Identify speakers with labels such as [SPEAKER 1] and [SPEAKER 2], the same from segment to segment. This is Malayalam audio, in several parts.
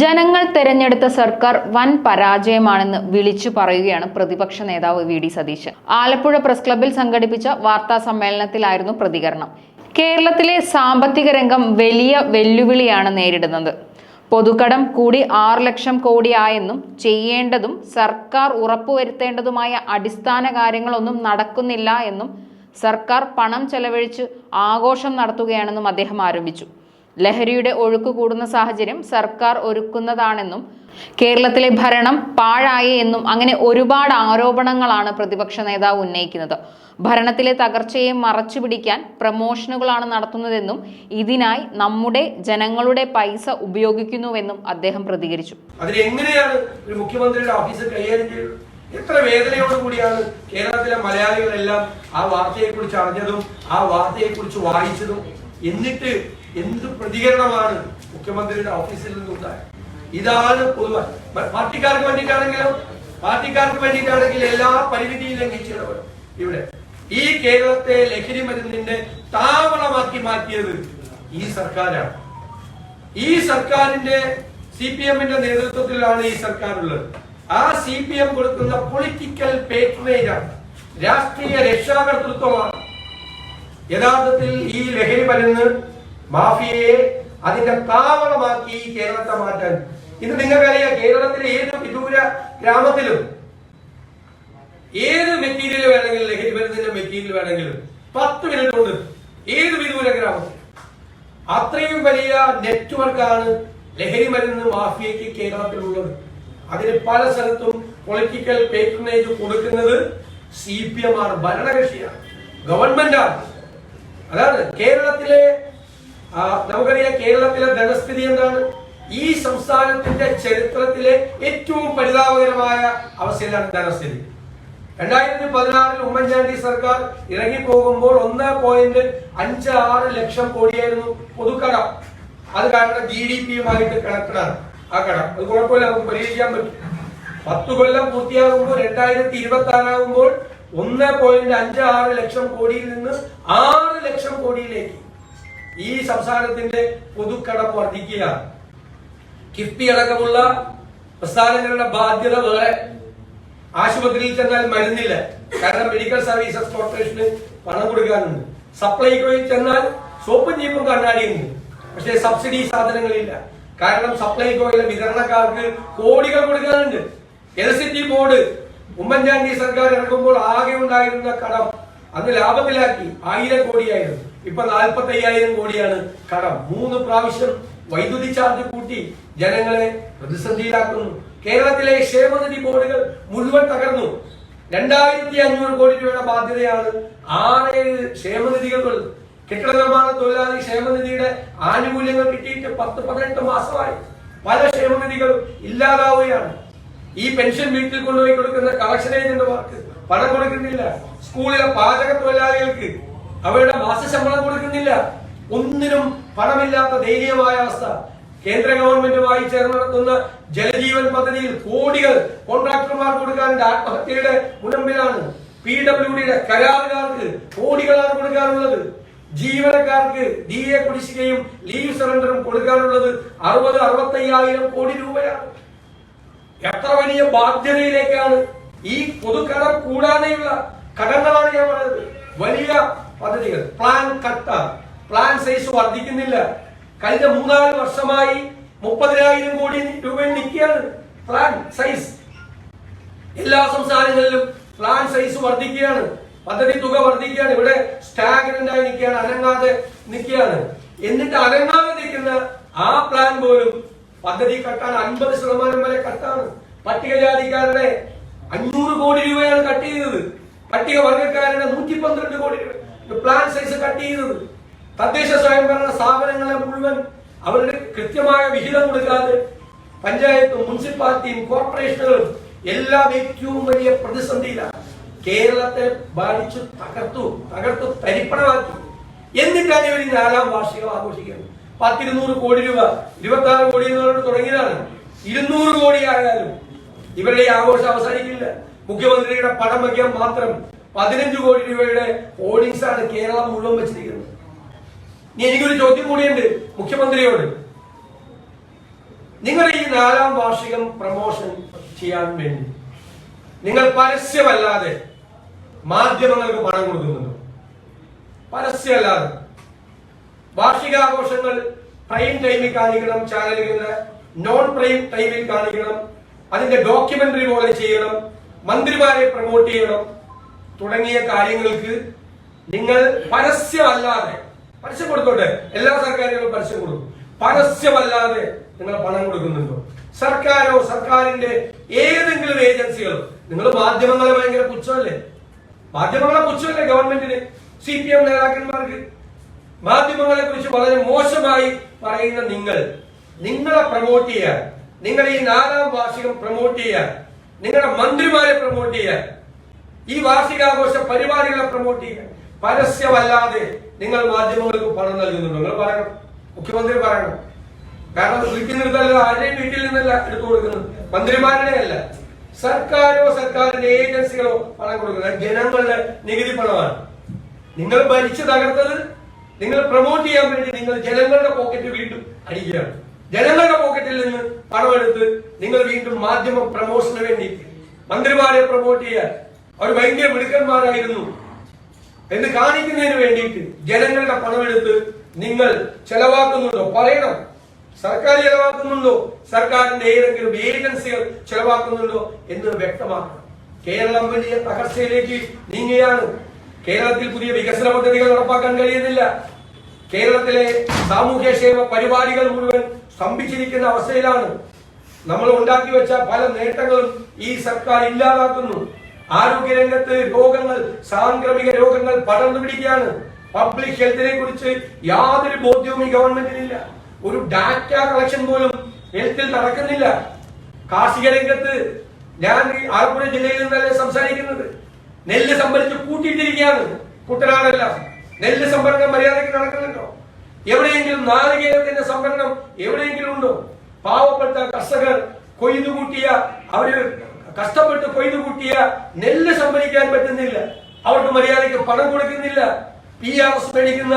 [SPEAKER 1] ജനങ്ങൾ തെരഞ്ഞെടുത്ത സർക്കാർ വൻ പരാജയമാണെന്ന് വിളിച്ചു പറയുകയാണ് പ്രതിപക്ഷ നേതാവ് V D Satheesan. Alappuzha press ക്ലബ്ബിൽ സംഘടിപ്പിച്ച വാർത്താ സമ്മേളനത്തിലായിരുന്നു പ്രതികരണം. കേരളത്തിലെ സാമ്പത്തിക രംഗം വലിയ വെല്ലുവിളിയാണ് നേരിടുന്നത്. പൊതുക്കടം കൂടി ആറ് ലക്ഷം കോടിയായെന്നും ചെയ്യേണ്ടതും സർക്കാർ ഉറപ്പുവരുത്തേണ്ടതുമായ അടിസ്ഥാന കാര്യങ്ങളൊന്നും നടക്കുന്നില്ല എന്നും സർക്കാർ പണം ചെലവഴിച്ച് ആഘോഷം നടത്തുകയാണെന്നും അദ്ദേഹം ആരോപിച്ചു. ലഹരിയുടെ ഒഴുക്ക് കൂടുന്ന സാഹചര്യം സർക്കാർ ഒരുക്കുന്നതാണെന്നും കേരളത്തിലെ ഭരണം പാഴായി എന്നും അങ്ങനെ ഒരുപാട് ആരോപണങ്ങളാണ് പ്രതിപക്ഷ നേതാവ് ഉന്നയിക്കുന്നത്. ഭരണത്തിലെ തകർച്ചയെ മറച്ചു പിടിക്കാൻ പ്രമോഷനുകളാണ് നടത്തുന്നതെന്നും ഇതിനായി നമ്മുടെ ജനങ്ങളുടെ പൈസ ഉപയോഗിക്കുന്നുവെന്നും അദ്ദേഹം പ്രതികരിച്ചു.
[SPEAKER 2] മുഖ്യമന്ത്രിയുടെ എത്ര വേദനയോട് കൂടിയാണ് കേരളത്തിലെ മലയാളികളെല്ലാം ആ വാർത്തയെക്കുറിച്ച് അറിഞ്ഞതും ആ വാർത്തയെക്കുറിച്ച് വായിച്ചതും എന്നിട്ട് എന്ത് പ്രതികരണമാണ് മുഖ്യമന്ത്രിയുടെ ഓഫീസിൽ നിന്നുണ്ടായത് ഇതാണ് പൊതുവായി. പാർട്ടിക്കാർക്ക് വേണ്ടിയിട്ടാണെങ്കിലും? പാർട്ടിക്കാർക്ക് വേണ്ടിയിട്ടാണെങ്കിൽ എല്ലാ പരിമിതിയും ലംഘിച്ചിടവർ ഇവിടെ. ഈ കേരളത്തെ ലഹരി മരുന്നിന്റെ താവളമാക്കി മാറ്റിയത് ഈ സർക്കാരാണ്. ഈ സർക്കാരിന്റെ സി പി എമ്മിന്റെ നേതൃത്വത്തിലാണ് ഈ സർക്കാർ ഉള്ളത് ആ സി പി എം കൊടുക്കുന്ന പൊളിറ്റിക്കൽ പേറ്റ്വേജാണ് രാഷ്ട്രീയ രക്ഷാകർതൃത്വമാണ് യഥാർത്ഥത്തിൽ ഈ ലഹരി മരുന്ന് മാഫിയയെ അതിന്റെ താവളമാക്കി കേരളത്തെ മാറ്റാൻ. ഇന്ന് നിങ്ങൾക്കറിയാം കേരളത്തിലെ ഏത് വിദൂര ഗ്രാമത്തിലും ഏത് മെറ്റീരിയൽ വേണമെങ്കിലും ലഹരി മരുന്നിന്റെ മെറ്റീരിയൽ വേണമെങ്കിലും പത്ത് മിനിറ്റ് കൊണ്ട് ഏത് വിദൂര ഗ്രാമത്തിൽ അത്രയും വലിയ നെറ്റ്വർക്കാണ് ലഹരി മരുന്ന് മാഫിയയ്ക്ക് കേരളത്തിലുള്ളത്. അതിന് പല സ്ഥലത്തും പൊളിറ്റിക്കൽ പേറ്റർനേജ് കൊടുക്കുന്നത് സി പി എം ആർ ഭരണകക്ഷിയാണ്. ഗവൺമെന്റാണ്. അതാണ് കേരളത്തിലെ നമുക്കറിയാം കേരളത്തിലെ ധനസ്ഥിതി എന്താണ്? ഈ സംസ്ഥാനത്തിന്റെ ചരിത്രത്തിലെ ഏറ്റവും പരിതാപകരമായ അവസ്ഥയിലാണ് ധനസ്ഥിതി. രണ്ടായിരത്തി പതിനാറിൽ ഉമ്മൻചാണ്ടി സർക്കാർ ഇറങ്ങിപ്പോകുമ്പോൾ ഒന്ന് പോയിന്റ് അഞ്ച് ആറ് ലക്ഷം കോടിയായിരുന്നു പൊതുക്കടം. അത് കാരണം ജി ഡി പിയുമായിട്ട് കണക്റ്റഡാണ് ആ കടം. അത് കുഴപ്പമില്ല നമുക്ക് പരിഹരിക്കാൻ പറ്റും. പത്ത് കൊല്ലം പൂർത്തിയാകുമ്പോൾ രണ്ടായിരത്തി ഇരുപത്തി ആറാകുമ്പോൾ ഒന്ന് പോയിന്റ് അഞ്ച് ആറ് ലക്ഷം കോടിയിൽ നിന്ന് ആറ് ലക്ഷം കോടിയിലേക്ക് ഈ സംസ്ഥാനത്തിന്റെ പൊതുക്കടം വർദ്ധിക്കുക കിഫ്ബി അടക്കമുള്ള പ്രസ്ഥാനങ്ങളുടെ ബാധ്യത വേറെ. ആശുപത്രിയിൽ ചെന്നാൽ മരുന്നില്ല. കാരണം മെഡിക്കൽ സർവീസസ് കോർപ്പറേഷന് പണം കൊടുക്കാനുണ്ട്. സപ്ലൈകോയിൽ ചെന്നാൽ സോപ്പും ജീപ്പും കണ്ണാടിയുണ്ട്. പക്ഷേ സബ്സിഡി സാധനങ്ങളില്ല. കാരണം സപ്ലൈകോയിലെ വിതരണക്കാർക്ക് കോടികൾ കൊടുക്കാനുണ്ട്. ഇലക്ട്രിസിറ്റി ബോർഡ് ഉമ്മൻചാണ്ടി സർക്കാർ ഇറങ്ങുമ്പോൾ ആകെ ഉണ്ടായിരുന്ന കടം അത് ലാഭത്തിലാക്കി. ആയിരം കോടിയായിരുന്നു. ഇപ്പൊ നാൽപ്പത്തി അയ്യായിരം കോടിയാണ് കടം. മൂന്ന് പ്രാവശ്യം വൈദ്യുതി ചാർജ് കൂട്ടി ജനങ്ങളെ പ്രതിസന്ധിയിലാക്കുന്നു. കേരളത്തിലെ ക്ഷേമനിധി ബോർഡുകൾ മുഴുവൻ തകർന്നു. രണ്ടായിരത്തി അഞ്ഞൂറ് കോടി രൂപയുടെ ബാധ്യതയാണ് ആറേഴ് ക്ഷേമനിധികൾ കെട്ടിട നിർമ്മാണ തൊഴിലാളി ക്ഷേമനിധിയുടെ ആനുകൂല്യങ്ങൾ കിട്ടിയിട്ട് പത്ത് പതിനെട്ട് മാസമായി. പല ക്ഷേമനിധികളും ഇല്ലാതാവുകയാണ്. ഈ പെൻഷൻ വീട്ടിൽ കൊണ്ടുപോയി കൊടുക്കുന്ന കളക്ഷൻ ഏജന്റുമാർക്ക് പണം കൊടുക്കുന്നില്ല. സ്കൂളിലെ പാചക തൊഴിലാളികൾക്ക് അവരുടെ മാസശമ്പളം കൊടുക്കുന്നില്ല. ഒന്നിനും പണമില്ലാത്ത ദയനീയമായ അവസ്ഥ. കേന്ദ്ര ഗവൺമെന്റുമായി ചേർന്ന് നടത്തുന്ന ജലജീവൻ പദ്ധതിയിൽ കോടികൾ കോൺട്രാക്ടർമാർ കൊടുക്കാനുള്ള ആത്മഹത്യയുടെ മുൻപിലാണ് പി ഡബ്ല്യു ഡിയുടെ കരാറുകാർക്ക് കോടികളാണ് കൊടുക്കാനുള്ളത് ജീവനക്കാർക്ക് ഡി എ കുടിശ്ശികയും ലീവ് സറണ്ടറും കൊടുക്കാനുള്ളത് അറുപത് അറുപത്തയ്യായിരം കോടി രൂപയാണ്. എത്ര വലിയ ബാധ്യതയിലേക്കാണ് ഈ പൊതുക്കടം കൂടാതെയുള്ള കടങ്ങളാണ് ഞാൻ പറയുന്നത് വലിയ പദ്ധതികൾ. പ്ലാൻ കട്ട പ്ലാൻ സൈസ് വർദ്ധിക്കുന്നില്ല. കഴിഞ്ഞ മൂന്നാൽ വർഷമായി മുപ്പതിനായിരം കോടി രൂപയിൽ നിൽക്കുകയാണ് പ്ലാൻ സൈസ് എല്ലാ സംസ്ഥാനങ്ങളിലും പ്ലാൻ സൈസ് വർദ്ധിക്കുകയാണ്. പദ്ധതി തുക വർദ്ധിക്കുകയാണ്. ഇവിടെ സ്റ്റാഗ്നന്റ് ആയി നിൽക്കുകയാണ്. അനങ്ങാതെ നിൽക്കുകയാണ്. എന്നിട്ട് അനങ്ങാതെ നിൽക്കുന്ന ആ പ്ലാൻ പോലും പദ്ധതി കട്ടാൻ അൻപത് ശതമാനം വരെ കട്ടാണ്. പട്ടികജാതിക്കാരുടെ അഞ്ഞൂറ് കോടി രൂപയാണ് കട്ട് ചെയ്തത്. പട്ടിക വർഗക്കാരുടെ നൂറ്റി പന്ത്രണ്ട് കോടി രൂപ. പ്ലാൻ സൈസ് കട്ട് ചെയ്തത്. തദ്ദേശ സ്വയംഭരണ സ്ഥാപനങ്ങളെ മുഴുവൻ അവരുടെ കൃത്യമായ വിഹിതം കൊടുക്കാതെ പഞ്ചായത്തും മുനിസിപ്പാലിറ്റിയും കോർപ്പറേഷനുകളും എല്ലാം ഏറ്റവും വലിയ പ്രതിസന്ധിയിലാണ്. കേരളത്തെ ബാധിച്ചു തകർത്തു തകർത്തു തരിപ്പണമാക്കി. എന്നിട്ടാണ് ഇവർ നാലാം വാർഷികം ആഘോഷിക്കുന്നത്? പത്തിരുന്നൂറ് കോടി രൂപ ഇരുപത്തി ആറ് കോടി തുടങ്ങിയതാണ്. ഇരുന്നൂറ് കോടി ആയാലും ഇവരുടെ ആഘോഷം അവസാനിക്കില്ല. മുഖ്യമന്ത്രിയുടെ പടം വയ്ക്കാൻ മാത്രം പതിനഞ്ച് കോടി രൂപയുടെ ഹോർഡിങ്സ് ആണ് കേരളം മുഴുവൻ വെച്ചിരിക്കുന്നത്. ഇനി എനിക്കൊരു ചോദ്യം കൂടിയുണ്ട് മുഖ്യമന്ത്രിയോട്. നിങ്ങൾ ഈ നാലാം വാർഷികം പ്രമോഷൻ ചെയ്യാൻ വേണ്ടി നിങ്ങൾ പരസ്യമല്ലാതെ മാധ്യമങ്ങൾക്ക് പണം കൊടുക്കുന്നുണ്ടോ? പരസ്യമല്ലാതെ. വാർഷികാഘോഷങ്ങൾ പ്രൈം ടൈമിൽ കാണിക്കണം ചാനലുകളിൽ നോൺ പ്രൈം ടൈമിൽ കാണിക്കണം അതിന്റെ ഡോക്യുമെന്ററി പോലെ ചെയ്യണം മന്ത്രിമാരെ പ്രൊമോട്ട് ചെയ്യണം തുടങ്ങിയ കാര്യങ്ങൾക്ക് നിങ്ങൾ പരസ്യമല്ലാതെ പരസ്യം കൊടുത്തോട്ടെ? എല്ലാ സർക്കാരുകളും പരസ്യം കൊടുക്കും. പരസ്യമല്ലാതെ നിങ്ങൾ പണം കൊടുക്കുന്നുണ്ടോ? സർക്കാരോ സർക്കാരിന്റെ ഏതെങ്കിലും ഏജൻസികളോ? നിങ്ങൾ മാധ്യമങ്ങളെ ഭയങ്കര പുച്ഛമല്ലേ? മാധ്യമങ്ങളെ പുച്ഛമല്ലേ ഗവൺമെന്റിന്? സി പി എം നേതാക്കന്മാർക്ക്? മാധ്യമങ്ങളെ കുറിച്ച് വളരെ മോശമായി പറയുന്ന നിങ്ങൾ നിങ്ങളെ പ്രൊമോട്ട് ചെയ്യാൻ നിങ്ങൾ ഈ നാലാം വാർഷികം പ്രൊമോട്ട് ചെയ്യാൻ നിങ്ങളുടെ മന്ത്രിമാരെ പ്രൊമോട്ട് ചെയ്യാൻ ഈ വാർഷികാഘോഷ പരിപാടികളെ പ്രൊമോട്ട് ചെയ്യാൻ പരസ്യമല്ലാതെ നിങ്ങൾ മാധ്യമങ്ങൾക്ക് പണം നൽകുന്നുണ്ടോ? നിങ്ങൾ പറയണം. മുഖ്യമന്ത്രി പറയണം. കാരണം വിളിക്കുന്നിടത്തല്ല ആരുടെയും വീട്ടിൽ നിന്നല്ല എടുത്തു കൊടുക്കുന്നത്. മന്ത്രിമാരുടെ അല്ല സർക്കാരോ സർക്കാരിന്റെ ഏജൻസികളോ പണം കൊടുക്കുന്നത്. ജനങ്ങളുടെ നികുതി പണമാണ്. നിങ്ങൾ ഭരിച്ചു തകർത്തത് നിങ്ങൾ പ്രൊമോട്ട് ചെയ്യാൻ വേണ്ടി നിങ്ങൾ ജനങ്ങളുടെ പോക്കറ്റ് വീണ്ടും അടിക്കുകയാണ്. ജനങ്ങളുടെ പോക്കറ്റിൽ നിന്ന് പണമെടുത്ത് നിങ്ങൾ വീണ്ടും മാധ്യമ പ്രമോഷന് വേണ്ടി മന്ത്രിമാരെ പ്രൊമോട്ട് ചെയ്യാൻ അവർ ഭയങ്കര മിടുക്കന്മാരായിരുന്നു എന്ന് കാണിക്കുന്നതിന് വേണ്ടിയിട്ട് ജനങ്ങളുടെ പണമെടുത്ത് നിങ്ങൾ ചെലവാക്കുന്നുണ്ടോ? പറയണം. സർക്കാർ ചെലവാക്കുന്നുണ്ടോ? സർക്കാരിന്റെ ഏതെങ്കിലും ഏജൻസികൾ ചെലവാക്കുന്നുണ്ടോ എന്ന് വ്യക്തമാക്കണം. കേരളം വലിയ തകർച്ചയിലേക്ക് നീങ്ങുകയാണ്. കേരളത്തിൽ പുതിയ വികസന പദ്ധതികൾ നടപ്പാക്കാൻ കഴിയുന്നില്ല. കേരളത്തിലെ സാമൂഹ്യക്ഷേമ പരിപാടികൾ മുഴുവൻ സ്തംഭിച്ചിരിക്കുന്ന അവസ്ഥയിലാണ്. നമ്മൾ ഉണ്ടാക്കി വെച്ച പല നേട്ടങ്ങളും ഈ സർക്കാർ ഇല്ലാതാക്കുന്നു. ആരോഗ്യരംഗത്ത് രോഗങ്ങൾ സാംക്രമിക രോഗങ്ങൾ പടർന്നു പിടിക്കുകയാണ്. പബ്ലിക് ഹെൽത്തിനെ കുറിച്ച് യാതൊരു ബോധ്യവും ഈ ഗവൺമെന്റിനില്ല ഒരു ഡാറ്റ കളക്ഷൻ പോലും ഹെൽത്തിൽ നടക്കുന്നില്ല. കാർഷിക രംഗത്ത് ഞാൻ ആലപ്പുഴ ജില്ലയിൽ നിന്നല്ലേ സംസാരിക്കുന്നത്. നെല്ല് സംഭരിച്ച് കൂട്ടിയിട്ടിരിക്കുകയാണ് കുട്ടനാടെല്ലാം. നെല്ല് സംഭരണം മര്യാദയ്ക്ക് നടക്കുന്നുണ്ടോ? എവിടെയെങ്കിലും നാളികേരത്തിന്റെ സംഭരണം എവിടെയെങ്കിലും ഉണ്ടോ? പാവപ്പെട്ട കർഷകർ കൊയ്തു കൂട്ടിയ അവർ കഷ്ടപ്പെട്ട് കൊയ്തു കൂട്ടിയ നെല്ല് സംഭരിക്കാൻ പറ്റുന്നില്ല. അവർക്ക് മര്യാദയ്ക്ക് പണം കൊടുക്കുന്നില്ല. പി ആർ എസ് മേടിക്കുന്ന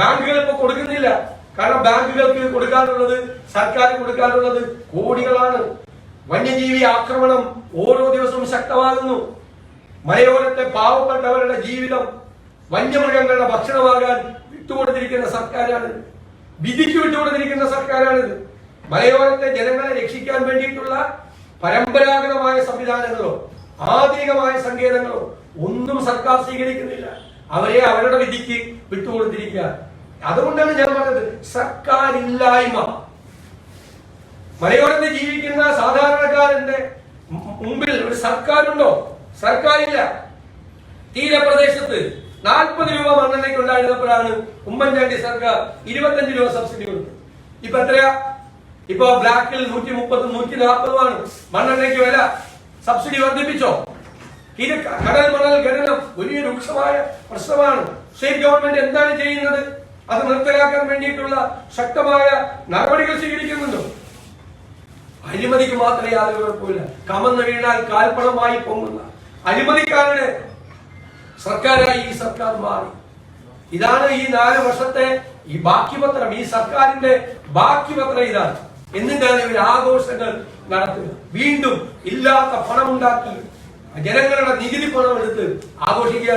[SPEAKER 2] ബാങ്കുകൾ ഇപ്പൊ കൊടുക്കുന്നില്ല. കാരണം ബാങ്കുകൾക്ക് കൊടുക്കാനുള്ളത് സർക്കാർ കൊടുക്കാനുള്ളത് കോടികളാണ്. വന്യജീവി ആക്രമണം ഓരോ ദിവസവും ശക്തമാകുന്നു. മലയോരത്തെ പാവപ്പെട്ടവരുടെ ജീവിതം വന്യമൃഗങ്ങളുടെ ഭക്ഷണമാകാൻ വിട്ടുകൊടുത്തിരിക്കുന്ന സർക്കാരാണ്. വിധിക്ക് വിട്ടുകൊടുത്തിരിക്കുന്ന സർക്കാരാണിത് മലയോരത്തെ ജനങ്ങളെ രക്ഷിക്കാൻ വേണ്ടിയിട്ടുള്ള പരമ്പരാഗതമായ സംവിധാനങ്ങളോ ആധുനികമായ സങ്കേതങ്ങളോ ഒന്നും സർക്കാർ സ്വീകരിക്കുന്നില്ല. അവരെ അവരുടെ വിധിക്ക് വിട്ടുകൊടുത്തിരിക്കുക. അതുകൊണ്ടാണ് ഞാൻ പറഞ്ഞത് സർക്കാർ ഇല്ലായ്മ മലയോരത്ത് ജീവിക്കുന്ന സാധാരണക്കാരന്റെ മുമ്പിൽ ഒരു സർക്കാരുണ്ടോ? സർക്കാരില്ല. തീരപ്രദേശത്ത് നാൽപ്പത് രൂപ മണ്ണെണ്ണയ്ക്ക് ഉണ്ടായിരുന്നപ്പോഴാണ് ഉമ്മൻചാണ്ടി സർക്കാർ ഇരുപത്തഞ്ച് രൂപ സബ്സിഡി കൊടുത്തത്. ഇപ്പൊ എത്രയാ? ഇപ്പൊ ബ്ലാക്കിൽ നൂറ്റി മുപ്പത് നൂറ്റി നാൽപ്പതുമാണ് മണ്ണെണ്ണയ്ക്ക് വില. സബ്സിഡി വർദ്ധിപ്പിച്ചോ? ഇത് കടൽ മണൽ ഖനനം വലിയ രൂക്ഷമായ പ്രശ്നമാണ്. സ്റ്റേറ്റ് ഗവൺമെന്റ് എന്താണ് ചെയ്യുന്നത്? അത് നിർത്തലാക്കാൻ വേണ്ടിയിട്ടുള്ള ശക്തമായ നടപടികൾ സ്വീകരിക്കുന്നുണ്ടോ. അഴിമതിക്ക് മാത്രമേ യാതൊരു കുഴപ്പമില്ല കമന്ന് വീണാൽ കാൽപ്പണമായി പൊങ്ങുന്ന അഴിമതിക്കാരുടെ സർക്കാരായി ഈ സർക്കാർ മാറി. ഇതാണ് ഈ നാല് വർഷത്തെ ഈ ബാക്കിപത്രം ഈ സർക്കാരിന്റെ ബാക്കിപത്രം ഇതാണ്. എന്നിട്ടാണ് ഇവർ ആഘോഷങ്ങൾ നടത്തുക വീണ്ടും ഇല്ലാത്ത പണമുണ്ടാക്കി ജനങ്ങളുടെ നികുതി പണം എടുത്ത് ആഘോഷിക്കുക